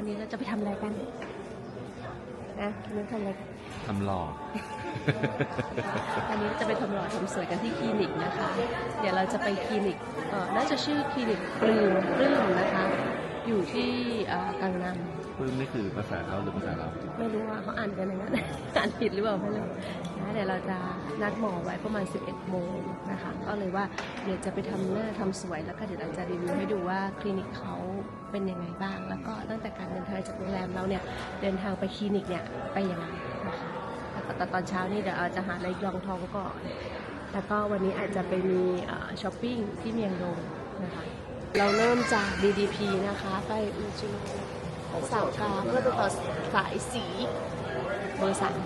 วันนี้เราจะไปทำอะไรกันนะวันนี้ทำอะไรกันทำหล่อ วันนี้จะไปทำหล่อทำสวยกันที่คลินิกนะคะ เดี๋ยวเราจะไปคลินิกเอ่อน่าจะชื่อคลินิกปลืมปลื้มนะคะ อยู่ที่เอ่อกังนำปลื้มนี่คือภาษาเขาหรือภาษาเรา ไม่รู้ว่าเขาอ่านกันอย่างนั้น อ่านผิดหรือเปล่าไม่รู้นะเดี๋ยวเราจะนัดหมอไว้ประมาณ 11 โมงนะคะ ก็เลยว่าเดี๋ยวจะไปทำหน้าทำสวยแล้วก็เดี๋ยวเราจะรีวิวให้ดูว่าคลินิกเขาเป็นยังไงบ้าง แล้วก็ตั้งแต่การเดินทางจากโรงแรมเราเนี่ยเดินทางไปคลินิกเนี่ยไปยังไงนะคะแล้วก็ตอนเช้านี่เดี๋ยวเราจะหาอะไรรองท้องก่อน แล้วก็วันนี้อาจจะไปมีเอ่อช้อปปิ้งที่เมียงดงนะคะ เราเริ่มจาก DDP นะคะ ไปอูจิโนสาวกาเพื่อไปต่อสายสี เบอร์สาม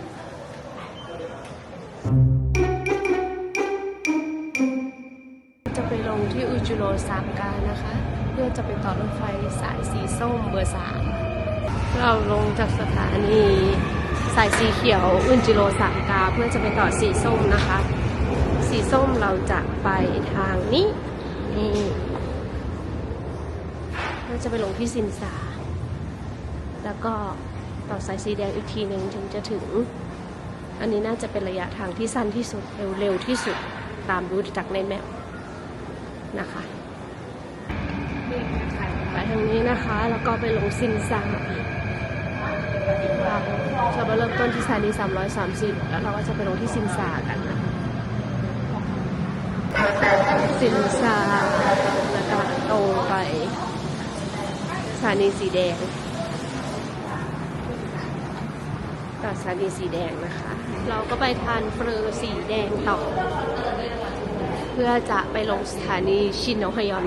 จะไปลงที่อูจิโรสามกานะคะ เพื่อจะไปต่อรถไฟสายสีส้มเบอร์สามเราลงจากสถานีสายสีเขียวอุจิโรสามกาเพื่อจะไปต่อสีส้มนะคะ สีส้มเราจะไปทางนี้นี่เราจะไปลงที่ซินซาแล้วก็ ต่อสายสีแดงอีกทีหนึ่งถึงจะถึง อันนี้น่าจะเป็นระยะทางที่สั้นที่สุดเร็วๆที่สุดตามดูจากในแมปนะคะไปทางนี้นะคะ แล้วก็ไปลงซินซาเราจะมาเริ่มต้นที่สถานี330 แล้วเราก็จะไปลงที่ซินซากันนะคะสินซาแล้วก็ตรงไปสถานีสีแดง ต่อสถานีสีแดงนะคะ เราก็ไปทานเฟลอสีแดงต่อ เพื่อจะไปลงสถานีชินโนฮยอน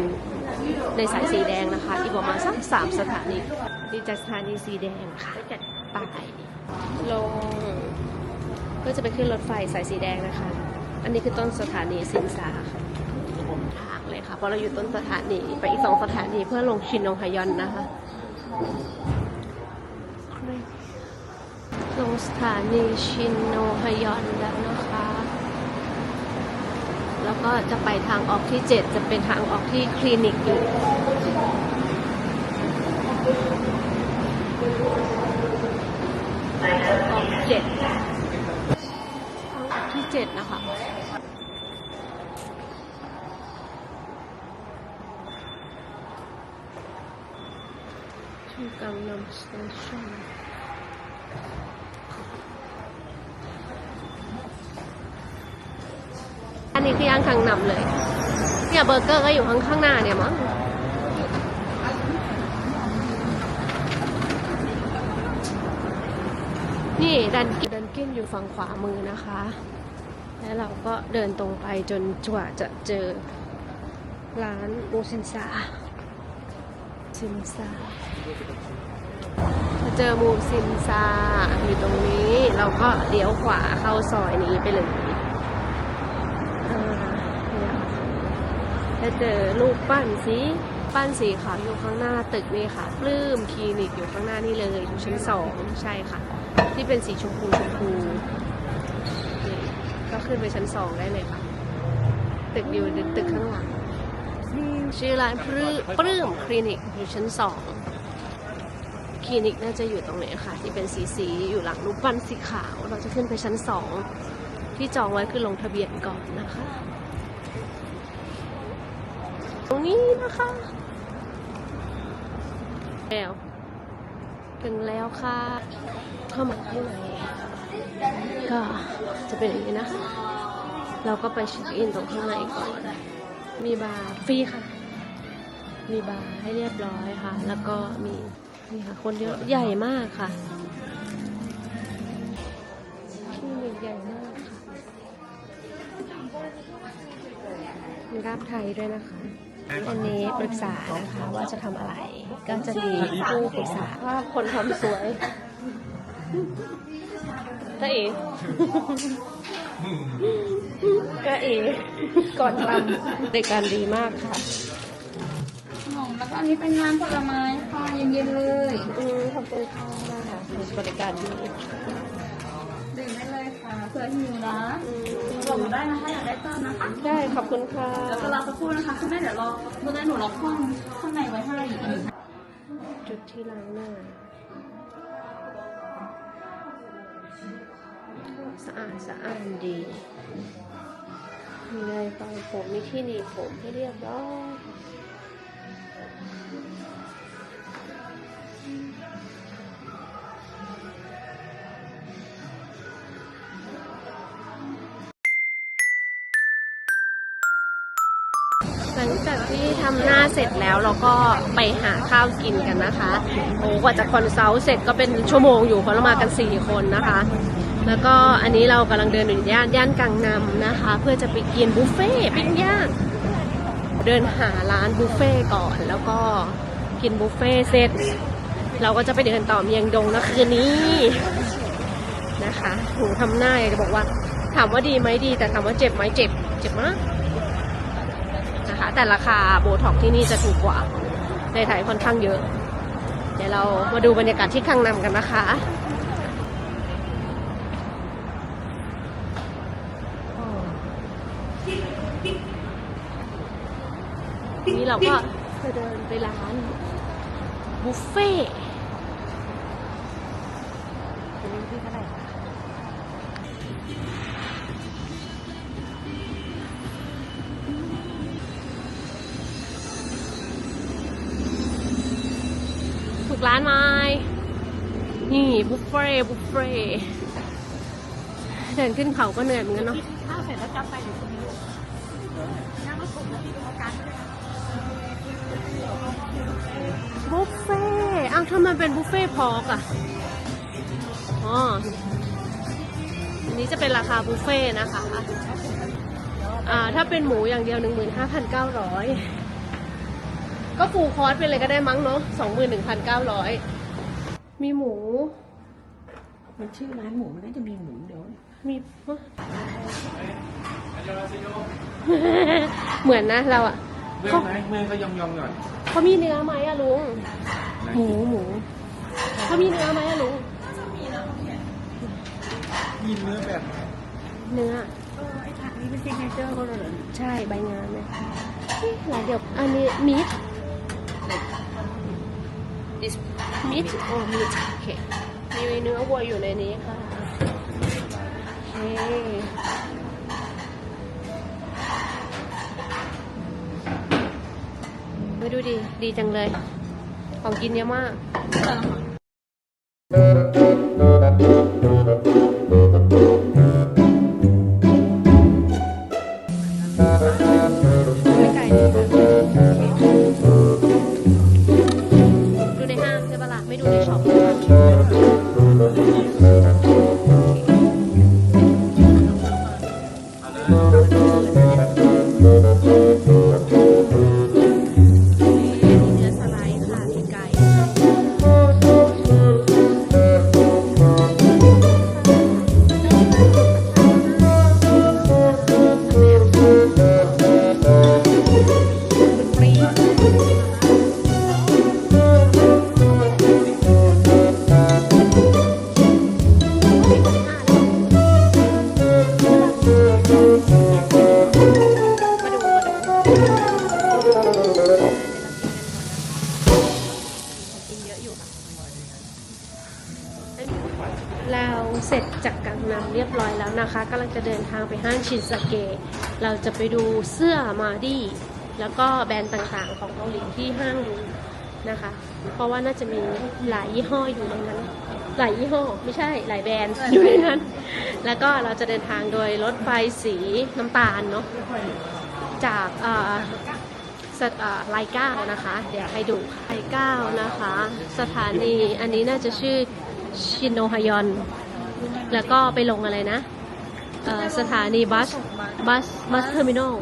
ในสายสีแดงนะคะ อีกประมาณสักสามสถานีนี่จากสถานีสีแดงค่ะไปลงเพื่อจะไปขึ้นรถไฟสายสีแดงนะคะ อันนี้คือต้นสถานีซินซาค่ะทางเลยค่ะเพราะเราอยู่ต้นสถานีไปอีกสองสถานีเพื่อลงชินโนฮยอนนะคะ ลงสถานีชินโนฮยอนแล้วนะคะ แล้วก็จะไปทางออกที่ 7 จะเป็นทางออกที่คลินิกอยู่ออกเจ็ดออกที่เจ็ดนะคะที่กังนำสเตชัน อันนี้คือย่างกังนำเลย เนี่ยเบอร์เกอร์ก็อยู่ข้างข้างหน้าเนี่ยมั้งนี่ดันกินดันกินอยู่ฝั่งขวามือนะคะ แล้วเราก็เดินตรงไปจนกว่าจะเจอร้านมูซินซาซินซา เจอมูซินซาอยู่ตรงนี้เราก็เลี้ยวขวาเข้าซอยนี้ไปเลยเจะเจอรูปปั้นสีปั้นสีขาวอยู่ข้างหน้าตึกนี่ค่ะปลื้มคลินิกอยู่ข้างหน้านี่เลยอยู่ชั้นสองใช่ค่ะ ที่เป็นสีชมพูชมพูนี่ก็ขึ้นไปชั้นสองได้เลยค่ะ ตึกอยู่ตึกข้างหลังชื่อร้านปลื้มปลื้มคลินิกอยู่ชั้นสอง คลินิกน่าจะอยู่ตรงนี้ค่ะ ที่เป็นสีสีอยู่หลังรูปปั้นสีขาว เราจะขึ้นไปชั้นสองที่จองไว้คือลงทะเบียนก่อนนะคะ ตรงนี้นะคะแล้วถึงแล้วค่ะเข้ามาข้างในก็จะเป็นอย่างนี้นะคะ เราก็ไปเช็คอินตรงข้างในก่อน มีบาร์ฟรีค่ะ มีบาร์ให้เรียบร้อยค่ะ แล้วก็มี นี่ค่ะ คนเยอะใหญ่มากค่ะคลินิกใหญ่มากค่ะมีรับไทยด้วยนะคะอันนี้ปรึกษานะคะว่าจะทำอะไร ก็จะมีผู้ปรึกษาว่าคนทำสวยก็เอ๋ก็เอ๋ก่อนทำในการดีมากค่ะขนมแล้วก็อันนี้เป็นน้ำผลไม้ค่ะ เย็นๆเลยอืมขอบคุณค่ะบริการดีดื่มได้เลยค่ะเผื่อหิวนะบอกหนูได้นะคะอยากได้เติมนะคะได้ขอบคุณค่ะแล้วก็รอสักครู่นะคะคุณแม่เดี๋ยวรอคุณแม่หนูล็อกห้องข้างในไว้ให้จุดที่ล้างหน้าสะอาดสะอาดดีมีอะไรตอนผมมีที่หนีบผมให้เรียบร้อย หลังจากที่ทำหน้าเสร็จแล้วเราก็ไปหาข้าวกินกันนะคะโอ้กว่าจะคอนเซัลท์เสร็จก็เป็นชั่วโมงอยู่เพราะเรามากัน 4 คนนะคะ แล้วก็อันนี้เรากำลังเดินอยู่ย่านย่านกลางนำนะคะ เพื่อจะไปกินบุฟเฟ่ปิ้งย่างเดินหาร้านบุฟเฟ่ก่อนแล้วก็กินบุฟเฟ่เสร็จ เราก็จะไปเดินต่อเมียงดงนะคืนนี้นะคะหูทำหน้าจะบอกว่า ถามว่าดีไหมดี แต่ถามว่าเจ็บไหมเจ็บ เจ็บมาก นะคะ แต่ราคาโบท็อกที่นี่จะถูกกว่า ในไทยค่อนข้างเยอะ เดี๋ยวเรามาดูบรรยากาศที่ข้างนำกันนะคะนี่เราก็จะเดินไปร้านบุฟเฟ่ต์เป็นที่เท่าไหร่ ถูกร้านไหมนี่บุฟเฟ่บุฟเฟ่เดินขึ้นเขาก็เหนื่อยเหมือนกันเนาะข้าวเสร็จแล้วกลับไปหรือคุณลูกนั่งรถผมแล้วพี่ดูอาการบุฟเฟ่อ้าวทำไมเป็นบุฟเฟ่พอกอะอ๋ออันนี้จะเป็นราคาบุฟเฟ่นะคะอ่าถ้าเป็นหมูอย่างเดียว 15,900 ก็ฟูลคอร์สไปเลยก็ได้มั้งเนาะ21,900มีหมู มันชื่อร้านหมูมันน่าจะมีหมูเดี๋ยว มีเหมือนนะเราอะเมื่อเขาไหมเมื่อก็ยองยองๆหน่อยเขามีเนื้อไหมอะลุง หมูหมูเขามีเนื้อไหมอะลุงมีเนื้อแบบเนื้อเออไอ้ผักนี้เป็นซิกเนเจอร์เขาเลยเหรอใช่ใบงานเนี่ยเอ๊ะหลายเดี๋ยวอันนี้มีด this meat โอ้ meat โอเคมีเนื้อวัวอยู่ในนี้ค่ะโอเคไปดูดี ดีจังเลย ของกินเยอะมาก Mm-hmm. างไปห้างชินสเกะเราจะไปดูเสื้อมาดี้แล้วก็แบรนด์ต่างๆ ของเกาหลีที่ห้างดูนะคะ เพราะว่าน่าจะมีหลายยี่ห้ออยู่ในนั้น หลายยี่ห้อไม่ใช่หลายแบรนด์อยู่ในนั้น แล้วก็เราจะเดินทางโดยรถไฟสีน้ำตาลเนาะจากอ่อสถอ่าไลเก้านะคะ เดี๋ยวให้ดูไลเก้านะคะ สถานีอันนี้น่าจะชื่อชินโนฮยอน แล้วก็ไปลงอะไรนะ เอ่อสถานีบัส บัส บัสเทอร์มินอล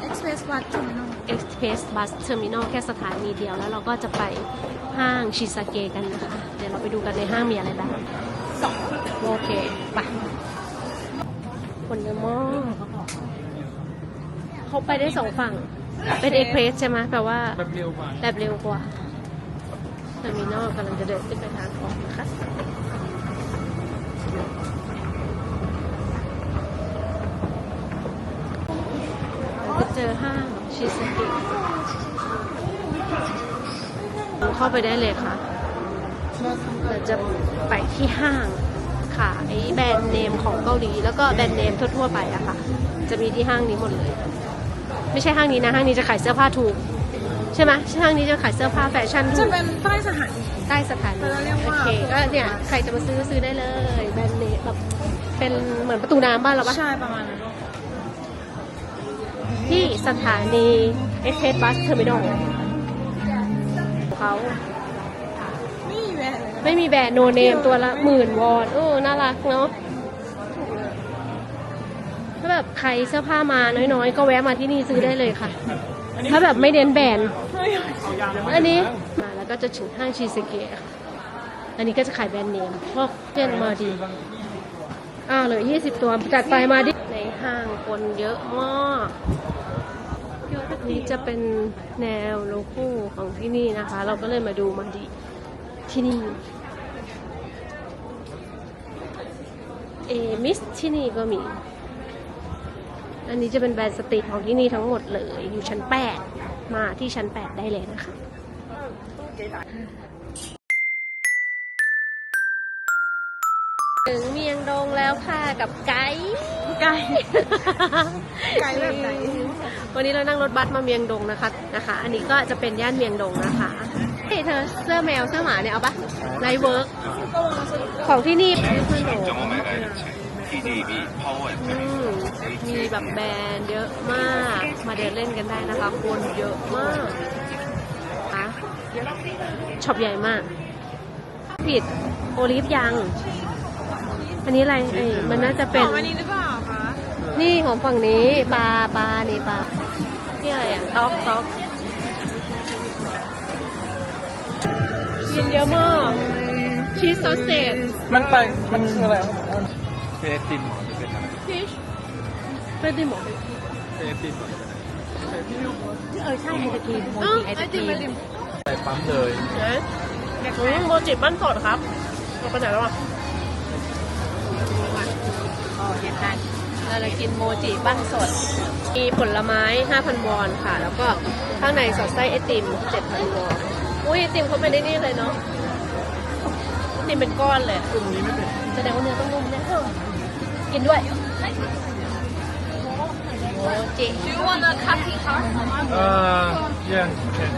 เอ็กซ์เพรสวัตจุนน Express Bus Terminal แค่สถานีเดียวแล้วเราก็จะไปห้างชิซาเกะกันนะคะ เดี๋ยวเราไปดูกันในห้างมีอะไรบ้างโอเค ไปคนเยอะมากเขาไปได้สองฝั่ง เป็นเอ็กเพรสใช่ไหมแปลว่าแบบเร็วกว่าแบบเร็วกว่าเทอร์มินอลกำลังจะเดินขึ้นไปทางออกนะคะ อห้างชิซาเกะเข้าไปได้เลยค่ะเราจะไปที่ห้างขายแบรนด์เนมของเกาหลี แล้วก็แบรนด์เนมทั่วๆไปอะค่ะ จะมีที่ห้างนี้หมดเลย ไม่ใช่ห้างนี้นะ ห้างนี้จะขายเสื้อผ้าถูก ใช่ไหมใช่ห้างนี้จะขายเสื้อผ้าแฟชั่นถูจะกเป็นใต้สถานีใต้สถานีเราเรียกโอว่าเคก็เนี่ยใครจะมาซื้อซื้อได้เลย แบรนด์เนมแบบเป็นเหมือนประตูน้ำบ้านเราปะใช่ประมาณนั้น ที่สถานีเอ็กเพรสบัสเทอร์มินอลเขานี่แหละไม่มีแบรนด์โนเนมตัวละหมื่นวอนโอ้น่ารักเนาะถ้าแบบใครเสื้อผ้ามาน้อยๆ ก็แวะมาที่นี่ซื้อได้เลยค่ะ ถ้าแบบไม่เน้นแบรนด์อันนี้มาแล้วก็จะถึงห้างชีสเกะค่ะอันนี้ก็จะขายแบรนด์เนมพวกเช่นมาดีอ่าเหลย20ตัวจัดไปมาดิใน ห้างคนเยอะมากนี่จะเป็นแนวโลโก้ของที่นี่นะคะ เราก็เลยมาดูมาดีที่นี่ เอมิสที่นี่ก็มี อันนี้จะเป็นแบรนด์สตรีทของที่นี่ทั้งหมดเลย อยู่ชั้น 8 มาที่ชั้น 8 ได้เลยนะคะถึงเมียงดงแล้วค่ะกับไกด์ ไกลไกด์แบบไหนวันนี้เรานั่งรถบัสมาเมียงดงนะคะนะคะ อันนี้ก็จะเป็นย่านเมียงดงนะคะเฮ้ยเธอเสื้อแมวเสื้อหมาเนี่ยเอาปะไลท์เวิร์กของที่นี่ขนมอืมมีแบบแบรนด์เยอะมาก มาเดินเล่นกันได้นะคะคนเยอะมากนะช็อปใหญ่มาก ผิดโอลิฟยัง อันนี้อะไรเอ้ยมันน่าจะเป็นของอั นนี้หรือเปล่าคะนี่ของฝั่งนี้ปลาปลานี่ปลานี่อะไรอะต๊อกต๊อกกินเยอะมาก ชีสซอสเซจมันไปมันคืออะไรครับผมเฟตินเป็นอะไรฟิชเป็นดิหมอเฟตินเออใช่ไอศกรีมโมจิไอศกรีมใส่ปั๊มเลยเอ๊ะอืมโมจิบ้านสดครับเราไปไหนแล้วอะอ๋ออย่างนั้ นเราจะกินโมจิบ้านสด มีผลไม้ 5,000 วอนค่ะ แล้วก็ข้างในสอดไส้ไอติม 7,000 วอน อุ้ยไอติมเขาเป็นได้นี่เลยเนาะไอติมเป็นก้อนเลยกลุ่มนี้ไม่เป็นแสดงว่าเนื้อต้องนุ่มแน่กินด้วยโมจิ Do you want a copy card เอ่อ yeah okay